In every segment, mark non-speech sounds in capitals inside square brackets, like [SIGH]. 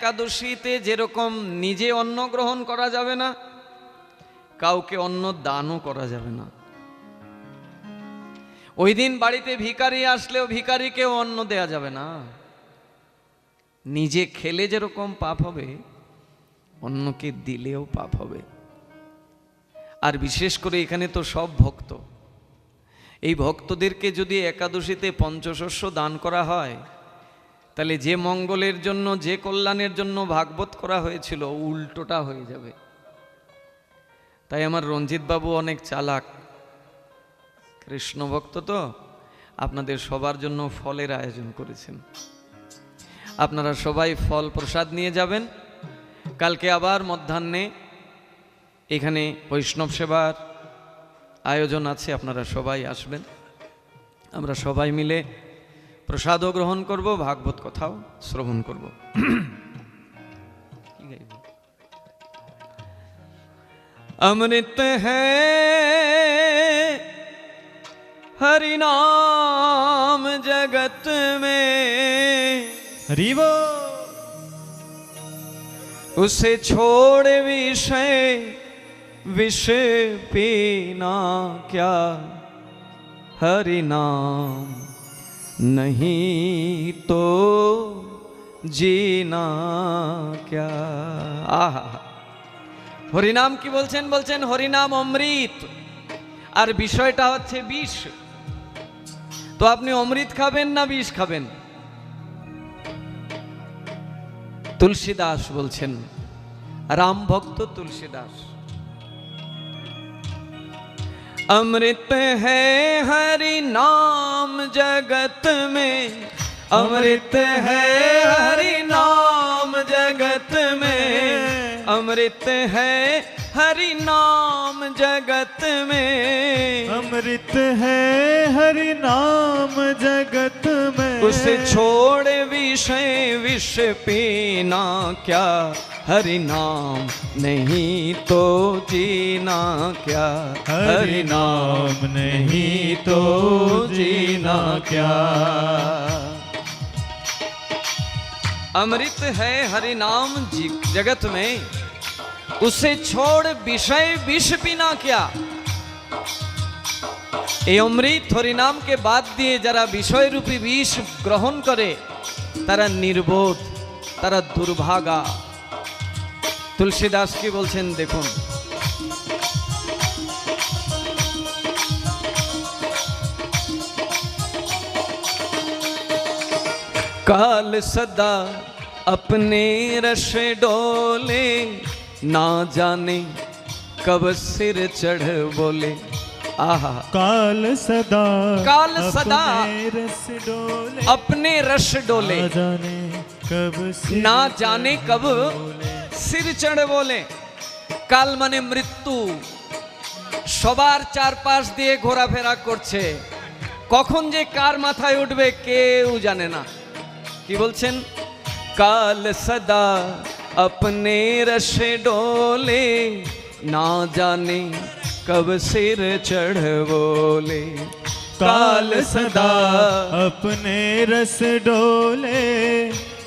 একাদশীতে যেরকম নিজে অন্ন গ্রহণ করা যাবে না, কাউকে অন্ন দানও করা যাবে না। ওই দিন বাড়িতে ভিখারি আসলেও ভিখারিকেও অন্ন দেয়া যাবে না। নিজে খেলে যেরকম পাপ হবে, অন্যকে দিলেও পাপ হবে। আর বিশেষ করে এখানে তো সব ভক্ত। এই ভক্তদেরকে যদি একাদশীতে পঞ্চশস্য দান করা হয় তাহলে যে মঙ্গলের জন্য, যে কল্যাণের জন্য ভাগবত করা হয়েছিল, উল্টোটা হয়ে যাবে। তাই আমার রঞ্জিত বাবু অনেক চালাক। কৃষ্ণ ভক্ত তো, আপনাদের সবার জন্য ফলের আয়োজন করেছেন। আপনারা সবাই ফল প্রসাদ নিয়ে যাবেন। কালকে আবার মধ্যাহ্নে এখানে বৈষ্ণব সেবার আয়োজন আছে, আপনারা সবাই আসবেন। আমরা সবাই মিলে প্রসাদও গ্রহণ করব ভাগবত কথাও শ্রবণ করব [COUGHS] কি গাইব? अमृत है हरि नाम जगत में হরিবো उसे छोड़ विषय विषय पीना क्या हरि नाम नहीं तो जीना क्या आहा হরিনাম কি বলছেন বলছেন হরিনাম অমৃত আর বিষয়টা হচ্ছে বিষ তো আপনি অমৃত খাবেন না বিষ খাবেন তুলসীদাস বলছেন রাম ভক্ত তুলসীদাস अमृत है हरि नाम जगत में। अमृत है हरि नाम जगत में। अमृत है हरि नाम जगत में। अमृत है हरि नाम जगत में। उसे छोड़ विषय विष पीना क्या? हरि नाम नहीं तो जीना क्या हरि नाम नहीं तो जीना क्या अमृत है हरि नाम जी- जगत में उसे छोड़ विषय विष पीना क्या এই অমৃত হরিনামকে বাদ দিয়ে যারা বিষয়রূপী বিষ গ্রহণ করে তারা নির্বোধ তারা দুর্ভাগা তুলসীদাস কি বলছেন দেখুন काल सदा अपने रश डोले ना जाने कब सिर चढ़ बोले आहा काल सदा काल सदा अपने रस डोले अपने रश डोले ना जाने कब सिर না জানে কব সির চড়ে বলে কাল মানে মৃত্যু সবার চারপাশ দিয়ে ঘোরাফেরা করছে কখন যে কার মাথায় উঠবে কেউ জানে না কি বলছেন কাল সদা अपने रशे डोले ना जाने कब सिर चढ़ बोले काल सदा अपने रस डोले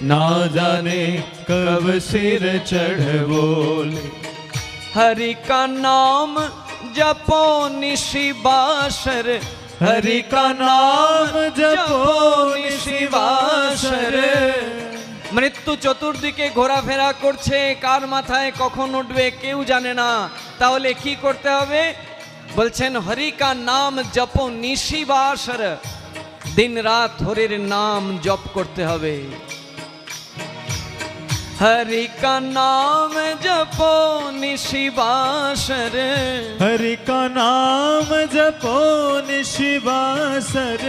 ना जाने कब सिर चढ़ बोले हरि का नाम जपो निशि बाशर हरि का नाम जपो নিশি বাসর মৃত্যু চতুর্দিকে ঘোরাফেরা করছে কার মাথায় কখন উঠবে কেউ জানে না তাহলে কি করতে হবে বলছেন হরি কা নাম জপ নিশি বাসর দিন রাত হরির নাম জপ করতে হবে हरि का नाम जपो निशिवासर हरि का नाम जपो निशिवासर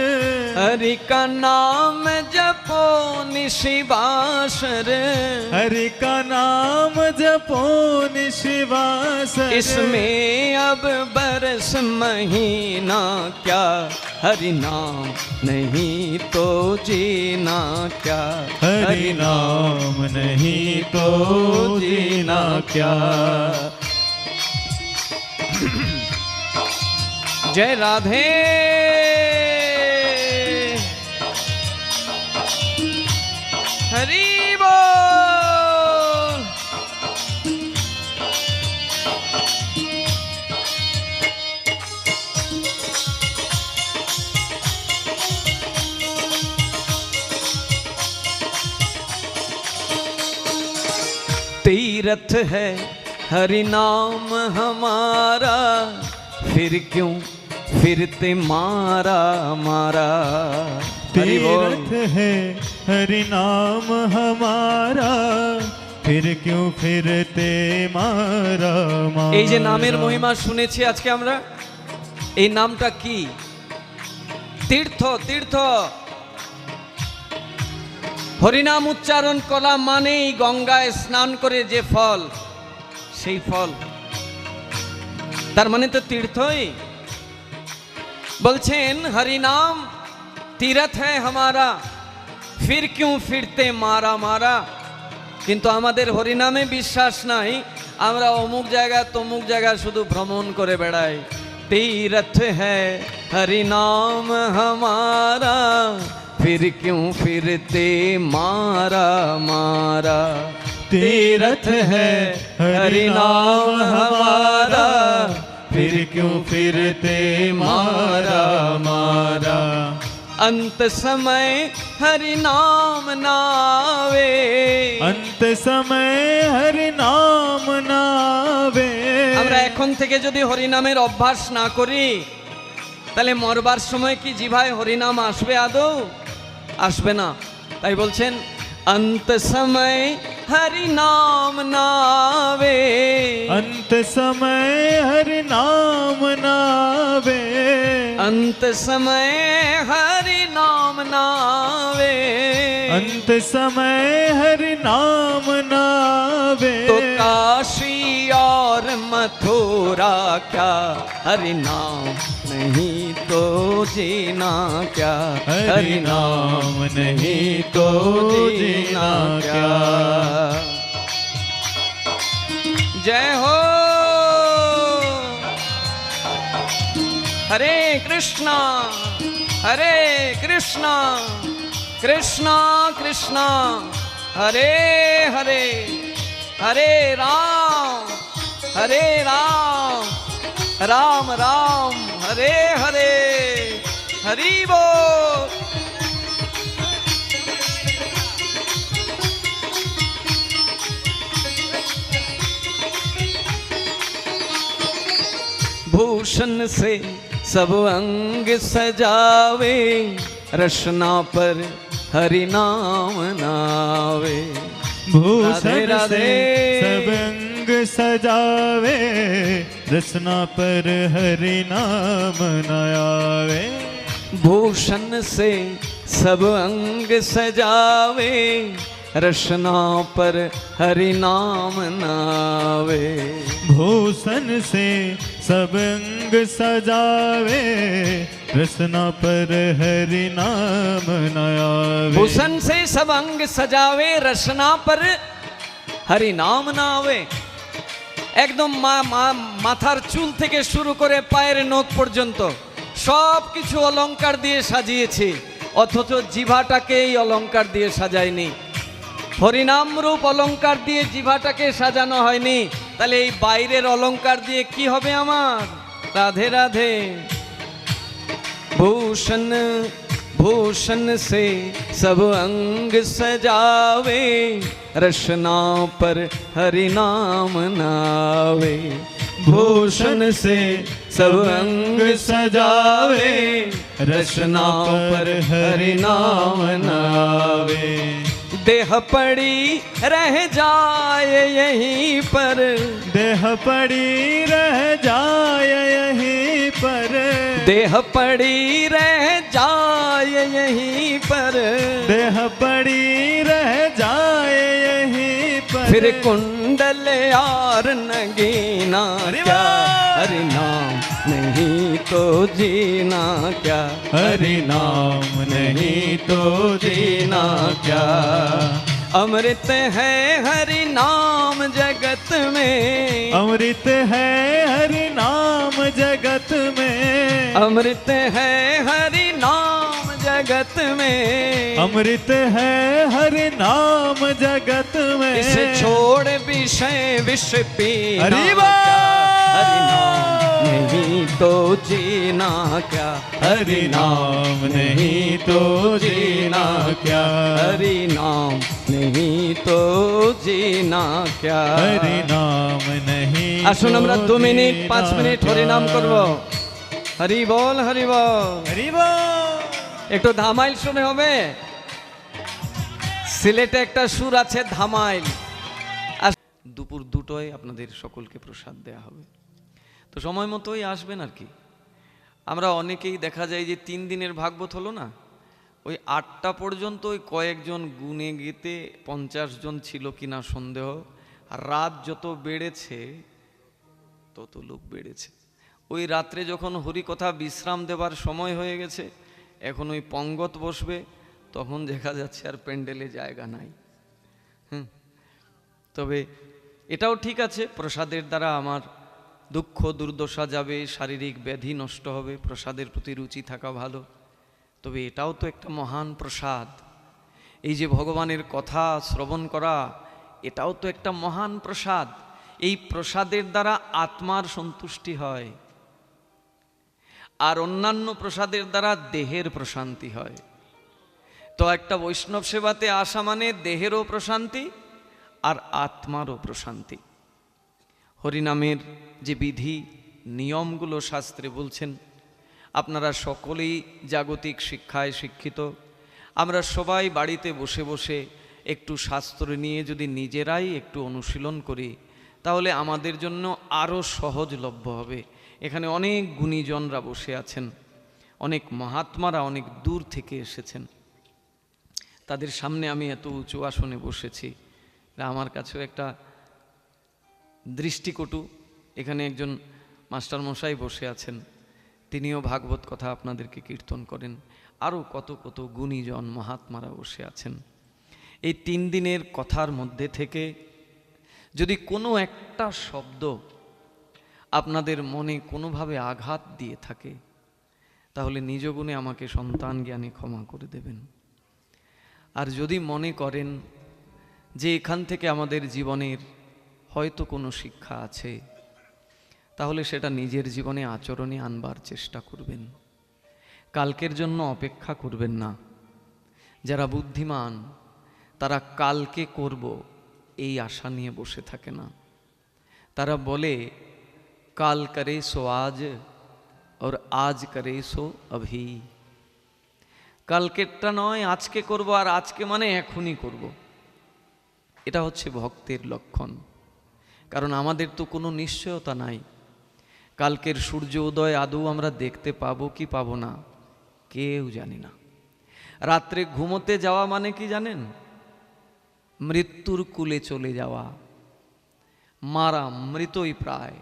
हरि का नाम जपो निशि बासर हरि का नाम जपो निशिवासर इसमें अब बरस महीना क्या। हरि नाम नहीं तो जीना क्या। हरि नाम नहीं तो जीना क्या। जय राधे। हरी तीरथ है हरि नाम हमारा फिर क्यों फिरते मारा मारा? तीरथ है हरि नाम हमारा फिर क्यों फिरते मारा এই যে নামের मारा। মহিমা শুনেছি আজকে আমরা এই নামটা কি তীর্থ তীর্থ হরিনাম উচ্চারণ করা মানেই গঙ্গায় স্নান করে যে ফল সেই ফল তার মানে তো তীর্থই বলছেন হরিনাম তীরথ হ্যায় হামারা ফির কিউ ফিরতে মারা মারা কিন্তু আমাদের হরিনামে বিশ্বাস নাই আমরা অমুক জায়গা তমুক জায়গা শুধু ভ্রমণ করে বেড়াই तीरथ है हरि नाम हमारा फिर क्यों फिरते मारा मारा तीर्थ है हरि नाम हमारा फिर क्यों फिरते मारा मारा अंत समय हरि नाम नावे अंत समय हरि नाम नावे আমরা এখন থেকে যদি হরিনামের অভ্যাস না করি তাহলে মরবার সময় কি জিভায় হরিনাম আসবে আদৌ আসবে না তাই বলছেন अंत समय हरि नाम नावे। अंत समय हरि नाम नावे। अंत समय हरि नाम नावे। अंत समय हरि नाम नावे। तो काश और मथुरा क्या? हरि नाम नहीं तो जीना क्या? हरि नाम नहीं तो जीना क्या? जय हो! हरे कृष्णा हरे कृष्णा कृष्णा कृष्णा हरे हरे हरे राम। हरे राम राम राम हरे हरे हरि बोल भूषण से सब अंग सजावे रचना पर हरि नाम नावे भूषण। से सब अंग सजावे रसना पर हरि नाम नयावे भूषण से सब अंग सजावे रसना पर हरि नाम नावे भूषण से सब अंग सजावे रसना पर हरि नाम नयावे भूषण से सब अंग सजावे रसना पर हरि नाम नावे একদম মা মাথার চুল থেকে শুরু করে পায়ের নখ পর্যন্ত সব কিছু অলঙ্কার দিয়ে সাজিয়েছি, অথচ জিভাটাকেই অলঙ্কার দিয়ে সাজায়নি। হরিনাম রূপ অলঙ্কার দিয়ে জিভাটাকে সাজানো হয়নি। তাহলে এই বাইরের অলঙ্কার দিয়ে কি হবে আমার? রাধে রাধে। ভূষণ भूषण से सब अंग सजावे, रचना पर हरि नाम नावे। भूषण से सब अंग सजावे, रचना पर हरि नाम नावे। देह पड़ी रह जाए यहीं पर। देह पड़ी रह जाए यहीं पर। देह पड़ी रह जाए यहीं पर। देह पड़ी रह जाए यहीं पर। फिर कुंडल यार नगीना क्या? हरि नाम नहीं तो जीना क्या? हरि नाम नहीं तो जीना क्या? अमृत है हरि नाम जगत में। अमृत है हरि नाम जगत में। अमृत है हरि नाम जगत में। अमृत है हरि नाम जगत में। इसे छोड़ विषय विष क्या? हरि नाम नहीं तो जीना क्या? हरि नाम नहीं तो जीना क्या? हरि नाम नहीं तो जीना क्या হরি নাম नहीं আসুন আমরা तो দু মিনিট পাঁচ जीना মিনিট হরি নাম क्या। করব হরি বল হরি বল হরি বল একটু ধামাইল শুনে হবে সিলেটে একটা সুর আছে ধামাইল আর দুপুর দুটোয় আপনাদের সকলকে প্রসাদ দেয়া হবে তো সময় মতোই আসবেন আর কি আমরা অনেকেই দেখা যায় যে তিন দিনের ভাগবত হলো না ওই আটটা পর্যন্ত ওই কয়েকজন গুনে গেতে পঞ্চাশ জন ছিল কিনা সন্দেহ। আর রাত যত বেড়েছে, তত লোক বেড়েছে। ওই রাত্রে যখন হরিকথা বিশ্রাম দেবার সময় হয়ে গেছে, এখন ওই পঙ্গত বসবে, তখন দেখা যাচ্ছে আর প্যান্ডেলে জায়গা নাই। হুম। তবে এটাও ঠিক আছে, প্রসাদের দ্বারা আমার দুঃখ দুর্দশা যাবে, শারীরিক ব্যাধি নষ্ট হবে, প্রসাদের প্রতি রুচি থাকা ভালো। তবে এটাও তো একটা মহান প্রসাদ। এই যে ভগবানের কথা শ্রবণ করা, এটাও তো একটা মহান প্রসাদ। এই প্রসাদের দ্বারা আত্মার সন্তুষ্টি হয়। আর অন্যান্য প্রসাদের দ্বারা দেহের প্রশান্তি হয়। তো একটা বৈষ্ণব সেবাতে আসা মানে দেহেরও প্রশান্তি আর আত্মারও প্রশান্তি। হরিনামের যে বিধি, নিয়মগুলো শাস্ত্রে বলছেন আপনারা সকলেই জাগতিক শিক্ষায় শিক্ষিত। আমরা সবাই বাড়িতে বসে বসে একটু শাস্ত্র নিয়ে যদি নিজেরাই একটু অনুশীলন করি, তাহলে আমাদের জন্য আরও সহজলভ্য হবে। এখানে অনেক গুণীজনরা বসে আছেন, অনেক মহাত্মারা অনেক দূর থেকে এসেছেন। তাদের সামনে আমি এত উঁচু আসনে বসেছি আমার কাছেও একটা দৃষ্টিকটু। এখানে একজন মাস্টারমশাই বসে আছেন। তিনিও ভাগবত কথা আপনাদেরকে কীর্তন করেন। আরও কত কত গুণীজন মহাত্মারা বসে আছেন। এই তিন দিনের কথার মধ্যে থেকে যদি কোনো একটা শব্দ আপনাদের মনে কোনোভাবে আঘাত দিয়ে থাকে, তাহলে নিজ গুণে আমাকে সন্তান জ্ঞানে ক্ষমা করে দেবেন। আর যদি মনে করেন যে এখান থেকে আমাদের জীবনের হয়তো কোনো শিক্ষা আছে তাহলে সেটা নিজের জীবনে আচরণে আনবার চেষ্টা করবেন। কালকের জন্য অপেক্ষা করবেন না। যারা বুদ্ধিমান, তারা কালকে করব এই আশা নিয়ে বসে থাকে না। তারা বলে, কাল করে সো আজ और আজ করে সো অভি। কালকেরটা নয়, আজকে করব, আর আজকে মানে এখনই করব। এটা হচ্ছে ভক্তের লক্ষণ। কারণ আমাদের তো কোনো নিশ্চয়তা নাই। কালকের সূর্য উদয় আদৌ আমরা দেখতে পাবো কি পাবো না? কেউ জানি না। রাত্রে ঘুমোতে যাওয়া মানে কি জানেন? মৃত্যুর কুলে চলে যাওয়া। মারা মৃতই প্রায়।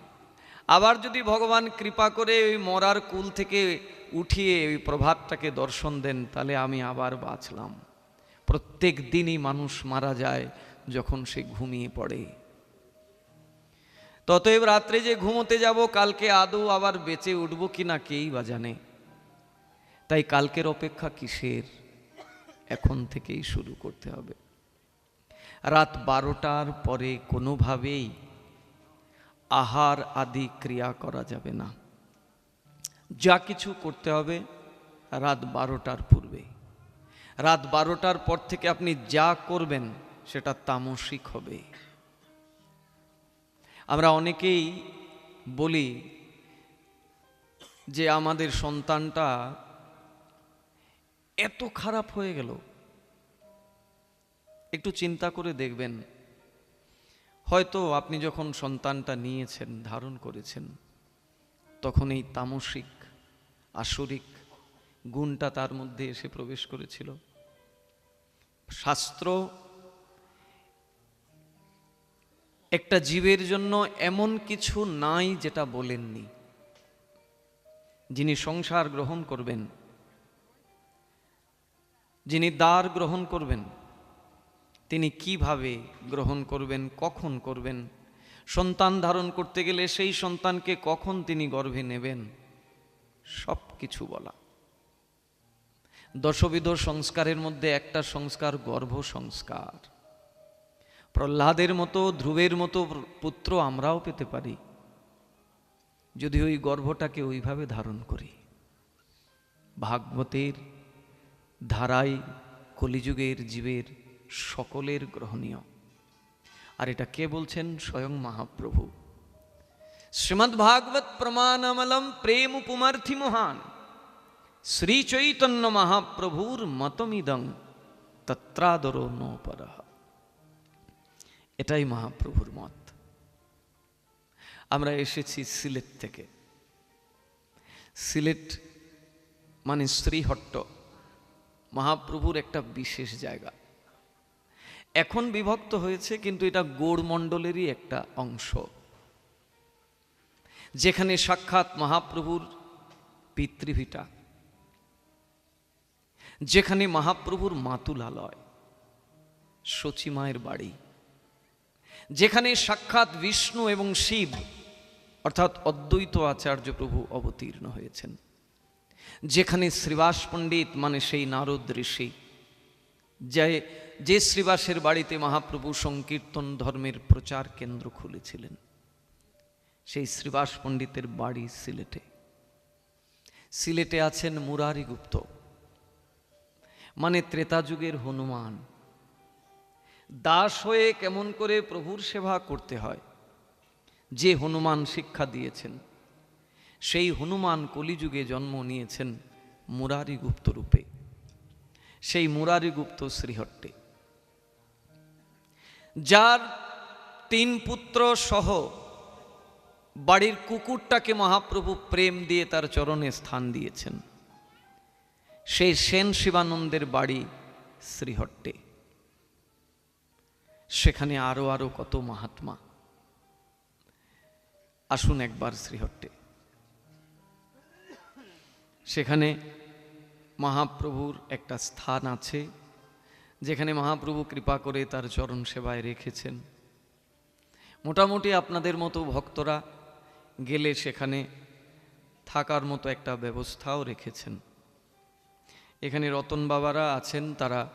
আবার যদি ভগবান কৃপা করে ওই মরার কুল থেকে উঠিয়ে ওই প্রভাতটাকে দর্শন দেন, তাহলে আমি আবার বাঁচলাম। প্রত্যেক দিনই মানুষ মারা যায় যখন সে ঘুমিয়ে পড়ে। ততএব রাত্রে যে ঘুমোতে যাব, কালকে আদৌ আবার বেঁচে উঠব কি না কেই বা জানে। তাই কালকের অপেক্ষা কিসের? এখন থেকেই শুরু করতে হবে। রাত বারোটার পরে কোনোভাবেই আহার আদি ক্রিয়া করা যাবে না। যা কিছু করতে হবে রাত বারোটার পূর্বে। রাত বারোটার পর থেকে আপনি যা করবেন, সেটা তামসিক হবে। আমরা অনেকেই বলি যে আমাদের সন্তানটা এত খারাপ হয়ে গেল। একটু চিন্তা করে দেখবেন। হয়তো আপনি যখন সন্তানটা নিয়েছেন, ধারণ করেছেন, তখন এই তামসিক, আসরিক গুণটা তার মধ্যে এসে প্রবেশ করেছিল। শাস্ত্র একটা জীবের জন্য এমন কিছু নাই যেটা বলেননি। যিনি সংসার গ্রহণ করবেন, যিনি দ্বার গ্রহণ করবেন, তিনি কীভাবে গ্রহণ করবেন, কখন করবেন, সন্তান ধারণ করতে গেলে সেই সন্তানকে কখন তিনি গর্ভে নেবেন সব কিছু বলা। দশবিধ সংস্কারের মধ্যে একটা সংস্কার গর্ভ সংস্কার। প্রহ্লাদের মতো, ধ্রুবের মতো পুত্র আমরাও পেতে পারি। যদি ওই গর্ভটাকে ওইভাবে ধারণ করি। ভাগবতের ধারাই কলিযুগের জীবের সকলের গ্রহণীয়। আর এটা কে বলছেন? স্বয়ং মহাপ্রভু। শ্রীমদ্ ভাগবত প্রমাণমলম প্রেম উপমার্থী মহান। শ্রী চৈতন্য মহাপ্রভুর মতমিদং তত্রাদরো নোপর এটাই মহাপ্রভুর মত। আমরা এসেছি সিলেট থেকে। সিলেট মানে শ্রীহট্ট। মহাপ্রভুর একটা বিশেষ জায়গা। এখন বিভক্ত হয়েছে কিন্তু এটা গৌড়মণ্ডলেরই একটা অংশ। যেখানে সাক্ষাৎ মহাপ্রভুর পিতৃভিটা যেখানে মহাপ্রভুর মাতুলালয়। সচিমায়ের বাড়ি। যেখানে সাক্ষাৎ বিষ্ণু এবং শিব, অর্থাৎ অদ্বৈত আচার্য প্রভু অবতীর্ণ হয়েছেন। যেখানে শ্রীবাস পণ্ডিত মানে সেই নারদ ঋষি, যে যে শ্রীবাসের বাড়িতে মহাপ্রভু সংকীর্তন ধর্মের প্রচার কেন্দ্র খুলেছিলেন, সেই শ্রীবাস পণ্ডিতের বাড়ি সিলেটে। সিলেটে আছেন মুরারি গুপ্ত মানে ত্রেতা যুগের হনুমান। দাস হয়ে কেমন করে প্রভুর সেবা করতে হয়? যে হনুমান শিক্ষা দিয়েছেন, সেই হনুমান কলিযুগে জন্ম নিয়েছেন মুরারি গুপ্ত রূপে। সেই মুরারি গুপ্ত শ্রীহট্টে। যার তিন পুত্র সহ বাড়ির কুকুরটাকে মহাপ্রভু প্রেম দিয়ে তার চরণে স্থান দিয়েছেন, সেই সেন শিবানন্দের বাড়ি শ্রীহট্টে। সেখানে আরও আরও কত মহাত্মা। আসুন একবার শ্রীহট্টে। সেখানে মহাপ্রভুর একটা স্থান আছে, যেখানে মহাপ্রভু কৃপা করে তার চরণ সেবায় রেখেছেন। মোটামুটি আপনাদের মতো ভক্তরা গেলে সেখানে থাকার মতো একটা ব্যবস্থাও রেখেছেন। এখানে রতন বাবারা আছেন, তারা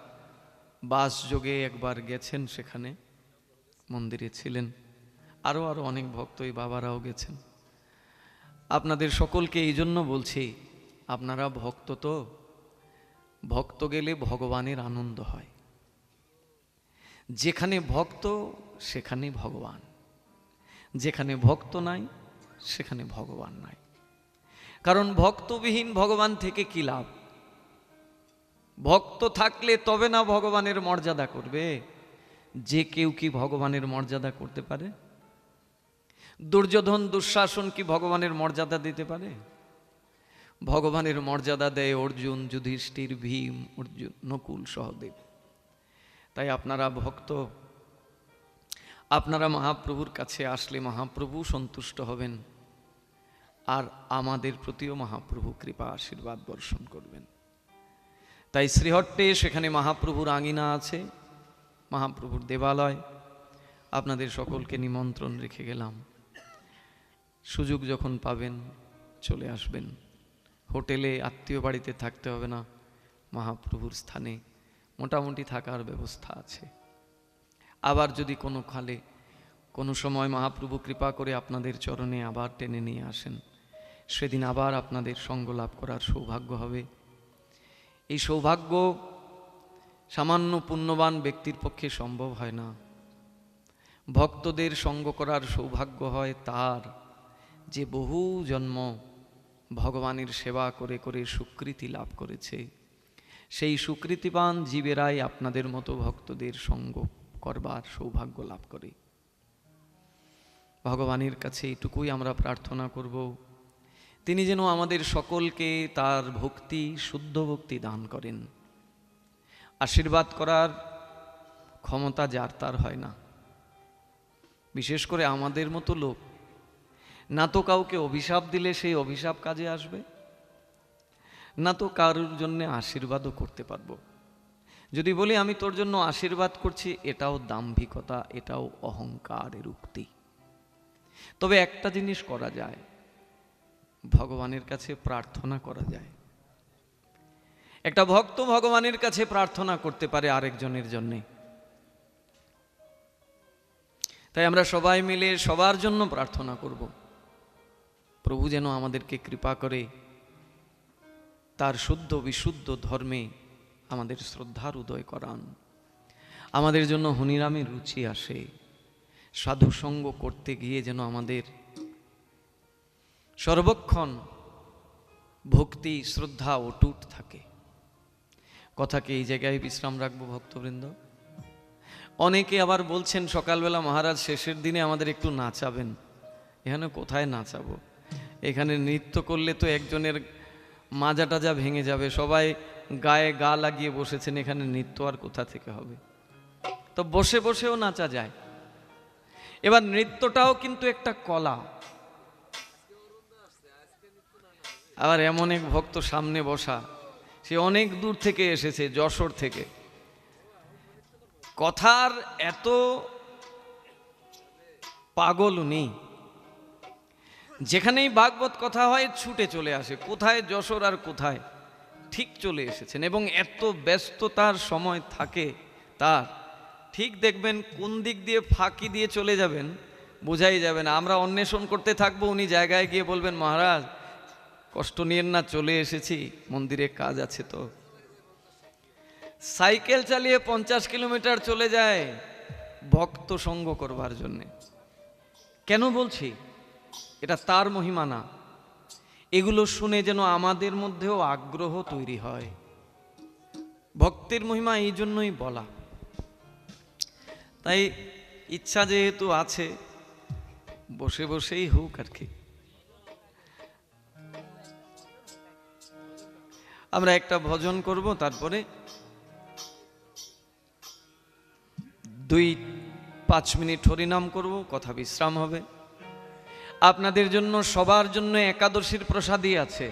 বাস যোগে একবার গেছেন সেখানে, মন্দিরে ছিলেন। আরও আরও অনেক ভক্ত এই বাবারাও গেছেন। আপনাদের সকলকে এই জন্য বলছি, আপনারা ভক্ত তো, ভক্ত গেলে ভগবানের আনন্দ হয়। যেখানে ভক্ত, সেখানে ভগবান। যেখানে ভক্ত নাই, সেখানে ভগবান নাই। কারণ ভক্তবিহীন ভগবান থেকে কি লাভ? ভক্ত থাকলে তবে না ভগবানের মর্যাদা করবে। যে কেউ কি ভগবানের মর্যাদা করতে পারে? দুর্যোধন দুঃশাসন কি ভগবানের মর্যাদা দিতে পারে? ভগবানের মর্যাদা দেয় অর্জুন, যুধিষ্ঠির, ভীম, অর্জুন, নকুল সহদেব। তাই আপনারা ভক্ত, আপনারা মহাপ্রভুর কাছে আসলে মহাপ্রভু সন্তুষ্ট হবেন। আর আমাদের প্রতিও মহাপ্রভু কৃপা, আশীর্বাদ, বর্ষণ করবেন। তাই শ্রীহট্টে সেখানে মহাপ্রভুর আঙিনা আছে, মহাপ্রভুর দেবালয়। আপনাদের সকলকে নিমন্ত্রণ রেখে গেলাম। সুযোগ যখন পাবেন, চলে আসবেন। হোটেলে, আত্মীয় বাড়িতে থাকতে হবে না, মহাপ্রভুর স্থানে মোটামুটি থাকার ব্যবস্থা আছে। আবার যদি কোনো খালে, কোনো সময় মহাপ্রভু কৃপা করে আপনাদের চরণে আবার টেনে নিয়ে আসেন, সেদিন আবার আপনাদের সঙ্গ লাভ করার সৌভাগ্য হবে। এই সৌভাগ্য সামান্য পুণ্যবান ব্যক্তির পক্ষে সম্ভব হয় না। ভক্তদের সঙ্গ করার সৌভাগ্য হয় তার, যে বহু জন্ম ভগবানের সেবা করে করে সুকৃতি লাভ করেছে। সেই সুকৃতিবান জীবেরাই আপনাদের মতো ভক্তদের সঙ্গ করবার সৌভাগ্য লাভ করে। ভগবানের কাছে এটুকুই আমরা প্রার্থনা করব। তিনি যেন আমাদের সকলকে তার ভক্তি, শুদ্ধ ভক্তি দান করেন। আশীর্বাদ করার ক্ষমতা যার, তার হয় না। বিশেষ করে আমাদের মতো লোক। না তো কাউকে অভিশাপ দিলে সেই অভিশাপ কাজে আসবে। না তো কারোর জন্য আশীর্বাদও করতে পারব। যদি বলি, আমি তোর জন্য আশীর্বাদ করছি, এটাও দাম্ভিকতা, এটাও অহংকারের উক্তি। তবে একটা জিনিস করা যায়। ভগবানের কাছে প্রার্থনা করা যায়। একটা ভক্ত ভগবানের কাছে প্রার্থনা করতে পারে আরেকজনের জন্যে। তাই আমরা সবাই মিলে সবার জন্য প্রার্থনা করব। প্রভু যেন আমাদেরকে কৃপা করে তার শুদ্ধ বিশুদ্ধ ধর্মে আমাদের শ্রদ্ধার উদয় করান। আমাদের জন্য হনিরামে রুচি আসে। সাধুসঙ্গ করতে গিয়ে যেন আমাদের সর্বক্ষণ ভক্তি, শ্রদ্ধা অটুট থাকে। কথাকে এই জায়গায় বিশ্রাম রাখব ভক্তবৃন্দ? অনেকে আবার বলছেন, সকালবেলা মহারাজ শেষের দিনে আমাদের একটু নাচাবেন। এখানে কোথায় নাচাবো? এখানে নৃত্য করলে তো একজনের মাজা টাজা ভেঙে যাবে। সবাই গায়ে গা লাগিয়ে বসেছেন, এখানে নৃত্য আর কোথা থেকে হবে? তো বসে বসেও নাচা যায়। এবার নৃত্যটাও কিন্তু একটা কলা। আবার এমন এক ভক্ত সামনে বসা। সে অনেক দূর থেকে এসেছে, যশোর থেকে। কথার এত পাগল নেই। যেখানেই ভাগবত কথা হয়, ছুটে চলে আসে। কোথায় যশোর আর কোথায়? ঠিক চলে এসেছেন এবং এত ব্যস্ততার সময় থাকে তার। ঠিক দেখবেন কোন দিক দিয়ে ফাঁকি দিয়ে চলে যাবেন, বোঝাই যাবে না। আমরা অন্বেষণ করতে থাকব, উনি জায়গায় গিয়ে বলবেন, মহারাজ কষ্ট নিয়েন না, চলে এসেছি, মন্দিরে কাজ আছে তো। সাইকেল চালিয়ে পঞ্চাশ কিলোমিটার চলে যায় ভক্ত সঙ্গ করবার জন্যে। কেন বলছি? এটা তার মহিমা না। এগুলো শুনে যেন আমাদের মধ্যেও আগ্রহ তৈরি হয়। ভক্তের মহিমা এই জন্যই বলা। তাই ইচ্ছা যেহেতু আছে, বসে বসেই হোক আর কি। আমরা একটা ভজন করব, তারপরে দুই পাঁচ মিনিট হরিনাম করব, কথা বিশ্রাম হবে। আপনাদের জন্য সবার জন্য একাদশীর প্রসাদই আছে।